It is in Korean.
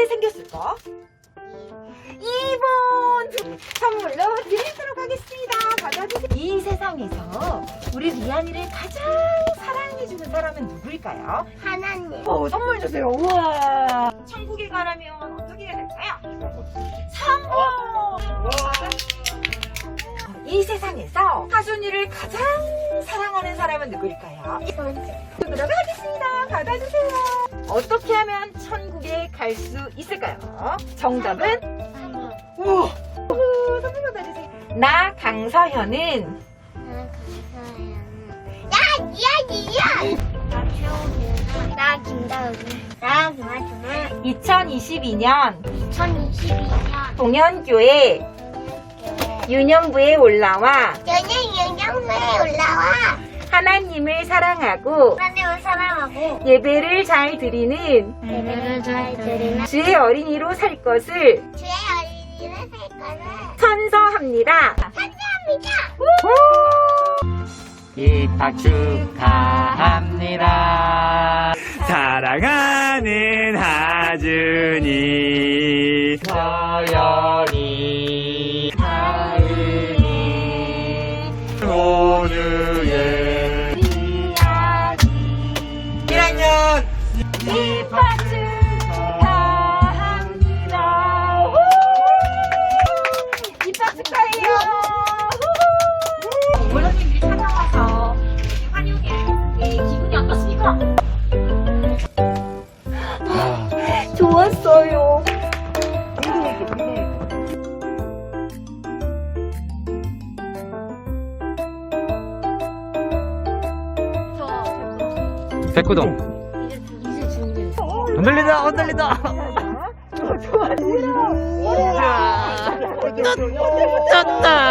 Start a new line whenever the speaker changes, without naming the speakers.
어떻게 생겼을까? 2번 선물로 드리도록 하겠습니다. 받아주세요. 이 세상에서 우리 리안이를 가장 사랑해주는 사람은 누구일까요?
하나님.
어, 선물 주세요. 우와. 천국에 가려면 어떻게 해야 될까요? 성공! 이 세상에서 하준이를 가장 사랑하는 사람은 누구일까요? 먼저. 들어가겠습니다. 받아주세요. 어떻게 하면 천 갈 수 있을까요? 정답은 우와. 우후, 선물 받아주세요. 나 강서현은!
나 최호준아. 나 김다은이. 나 김하준아.
2022년
2022년
동현교회 유년부에 올라와
연예인 영상에 올라와.
하나님을 사랑하고
하나님을 사랑하고
예배를 잘 드리는
예배를 잘 드리는
주의 어린이로 살 것을
주의 어린이를 살 거는
선서합니다.
감사합니다.
입학 축하합니다.
사랑하는 하준이
서연이
입학 축하합니다. 우! 입학 축하해요. 어머님들이 찾아와서 환영해 기분이 어떻습니까? 좋았어요.
백구동 흔들린다 흔들린다
졌다. 하겠습니다. 감사합니다. 감사합니다.